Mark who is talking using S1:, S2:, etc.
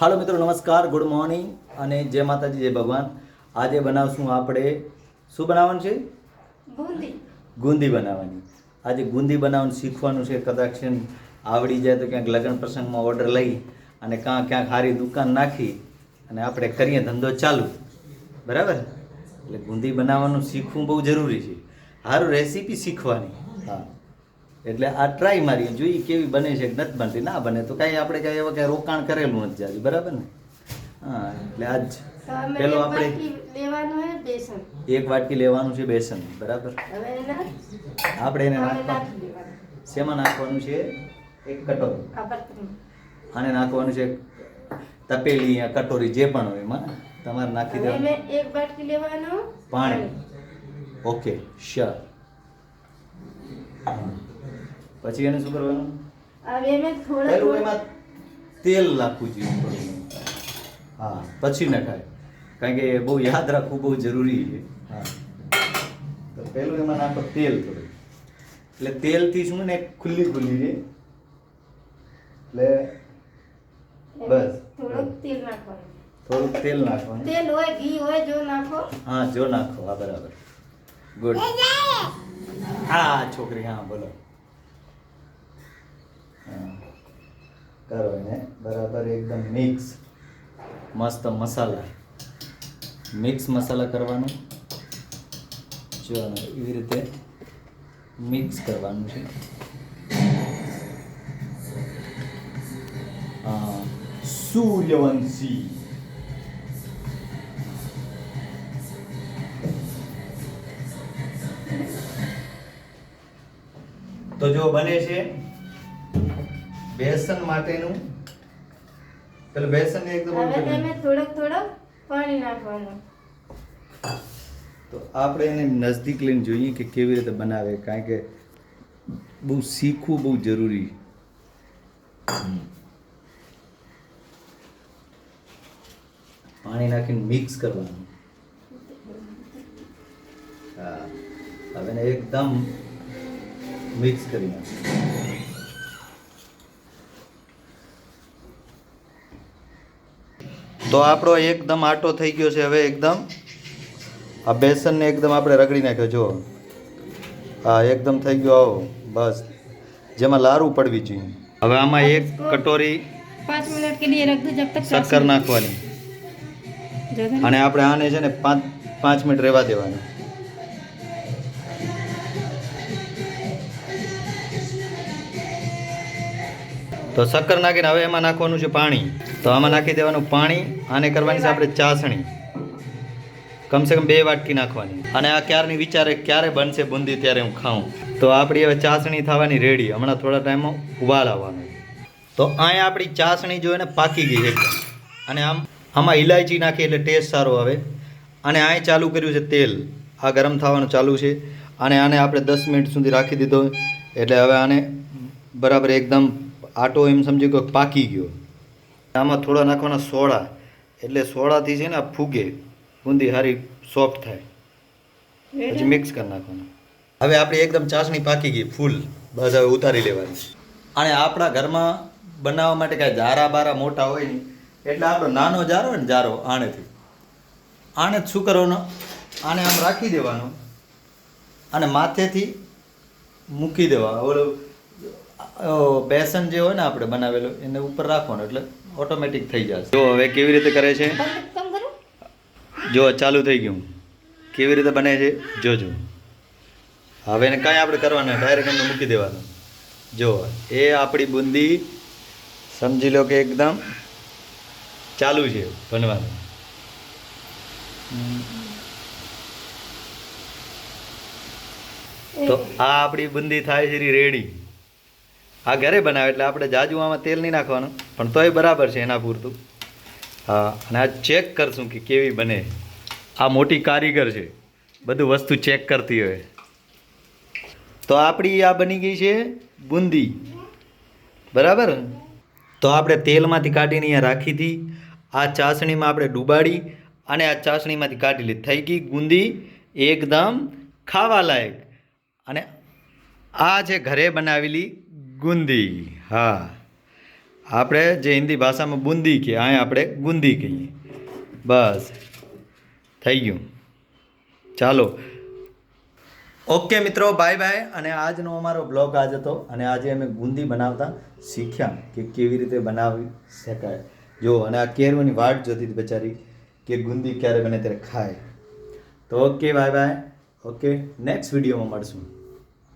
S1: હાલો મિત્રો નમસ્કાર good morning અને જય માતાજી જય ભગવાન. આજે બનાવશું આપણે શું બનાવવાનું છે? ગુંદી. બનાવવાની. આજે ગુંદી બનાવવાનું શીખવાનું છે કદાચ આવડી જાય તો ક્યાંક લગ્ન પ્રસંગમાં ઓર્ડર લઈ અને કાં ક્યાંક સારી દુકાન નાખી અને આપણે કરીએ ધંધો ચાલુ. બરાબર? એટલે ગુંદી બનાવવાનું શીખવું બહુ જરૂરી છે. સારું રેસીપી શીખવાની. હા. એટલે આ ટ્રાય મારીએ જોઈએ કેવી બને છે નથી બનતી. ના બને તો કાંઈ આપણે કાંઈ એવા કાંઈ રોકાણ કરેલું નથી જાજુ બરાબર ને? હા એટલે આજ પેલો આપણે એક વાટકી લેવાનું છે બેસન. બરાબર? આપણે એને
S2: નાખવાનું.
S1: નાખવા શેમાં નાખવાનું છે? એક કટોરી. આને નાખવાનું છે તપેલી યા કટોરી જે પણ હોય એમાં. તમારે નાખી દેવાનું.
S2: એક વાટકી લેવાનું.
S1: પાણી. ઓકે શ્યોર પછી એને શું કરવાનું?
S2: હવે મેં થોડું
S1: પહેલું એમાં તેલ નાખવું જોઈએ હા પછી નખાય કારણ કે બહુ યાદ રાખવું બહુ જરૂરી છે. હા. તો પહેલું એમાં નાખો તેલ થોડું. એટલે તેલથી શું ને ખુલ્લી ખુલ્લી છે એટલે બસ.
S2: થોડુંક તેલ નાખવાનું.
S1: થોડુંક તેલ નાખવાનું.
S2: તેલ હોય ઘી હોય જો નાખો.
S1: હા જો નાખો. હા બરાબર. ગુડ હા છોકરી હા બોલો. કરો એને બરાબર એકદમ મિક્સ મસ્ત મસાલા. મિક્સ મસાલા કરવાનું. જો એવી રીતે મિક્સ કરવાનું છે. સૂર્યવંશી. તો જો બને છે બેસન માટેનું? પેલું બેસન એકદમ
S2: હવે તમે થોડોક થોડોક પાણી નાખવાનું.
S1: તો આપણે એને નજદીક લઈને જોઈએ કે કેવી રીતે બનાવે કારણ કે બહુ શીખવું બહુ જરૂરી. પાણી નાખીને મિક્સ કરવાનું. હા હવે એકદમ મિક્સ કરી નાખવાનું. તો આપણો એકદમ આટો થઈ ગયો છે હવે એકદમ. આ બેસનને એકદમ આપણે રગડી નાખ્યો જો હા એકદમ થઈ ગયો આવો બસ. જેમાં લારું પડવી જોઈએ. હવે આમાં એક કટોરી
S2: પાંચ મિનિટ કે લીએ રખ દો જબ તક
S1: શક્કર નાખવાની. અને આપણે આને છે ને પાંચ પાંચ મિનિટ રહેવા દેવાની. તો શક્કર નાખીને હવે એમાં નાખવાનું છે પાણી. તો આમાં નાખી દેવાનું પાણી આને કરવાની છે આપણે ચાસણી. કમસે કમ બે વાટકી નાખવાની. અને આ ક્યારની વિચારે ક્યારે બનશે બુંદી ત્યારે હું ખાઉં. તો આપણી હવે ચાસણી થવાની રેડી હમણાં થોડા ટાઈમમાં ઉબાલ આવવાનો. તો અહીંયા આપણી ચાસણી જો ને પાકી ગઈ એકદમ. અને આમ, આમાં ઇલાયચી નાખી એટલે ટેસ્ટ સારો આવે. અને અહીં ચાલુ કર્યું છે તેલ. આ ગરમ થવાનું ચાલુ છે. અને આને આપણે દસ મિનિટ સુધી રાખી દીધો. એટલે હવે આને બરાબર એકદમ આટો એમ સમજી કે પાકી ગયો. આમાં થોડા નાખવાના સોડા એટલે સોડાથી છે ને ફૂગે બુંદી સારી સોફ્ટ થાય. પછી મિક્સ કરી નાખવાનું. હવે આપણી એકદમ ચાસણી પાકી ગઈ ફૂલ. બસ હવે ઉતારી લેવાની અને આપણા ઘરમાં બનાવવા માટે કાંઈ જારા બારા મોટા હોય નહીં એટલે આપણો નાનો જારો હોય ને જારો આણેથી. આણે જ શું કરવાનો? આને આમ રાખી દેવાનો અને માથેથી મૂકી દેવા ઓલું બેસન જે હોય ને આપણે બનાવેલું એને ઉપર રાખવાનું એટલે ઓટોમેટિક થઈ જશે. જો હવે કેવી રીતે કરે છે? જો ચાલુ થઈ ગયું. કેવી રીતે બને છે? જોજો. હવે એને કાંઈ આપણે કરવાનું ડાયરેક્ટ એમને મૂકી દેવાનું. જો એ આપણી બુંદી સમજી લો કે એકદમ ચાલુ છે બનવાનું. તો આ આપણી બુંદી થાય છે રેડી આ ઘરે બનાવે એટલે આપણે જાજુ તેલ નહીં નાખવાનું, પણ તોય બરાબર છે એના પૂરતું. હા, અને આ ચેક કરશું કે કેવી બને. આ મોટી કારીગર છે, બધું વસ્તુ ચેક કરતી હોય. તો આપણી આ બની ગઈ છે બુંદી. બરાબર? તો આપણે તેલમાંથી કાઢીને અહીંયા રાખી હતી. આ ચાસણીમાં આપણે ડૂબાડી અને આ ચાસણીમાંથી કાઢી લીધી. થઈ ગઈ ગુંદી એકદમ ખાવા લાયક અને આ જે ઘરે બનાવેલી ગુંદી, હા. આપણે જે હિન્દી ભાષામાં બુંદી કહીએ અહીંયા આપણે ગુંદી કહીએ. બસ, થઈ ગયું. ચાલો. ઓકે મિત્રો, બાય બાય. અને આજનો અમારો બ્લોગ આજ હતો. અને આજે અમે ગુંદી બનાવતા શીખ્યા કે કેવી રીતે બનાવી શકાય. જો, અને આ કેરવાની વાટ જોતી હતી બેચારી કે ગુંદી ક્યારે બને ત્યારે ખાય. તો okay, bye bye. Okay, next વિડીયોમાં મળશું.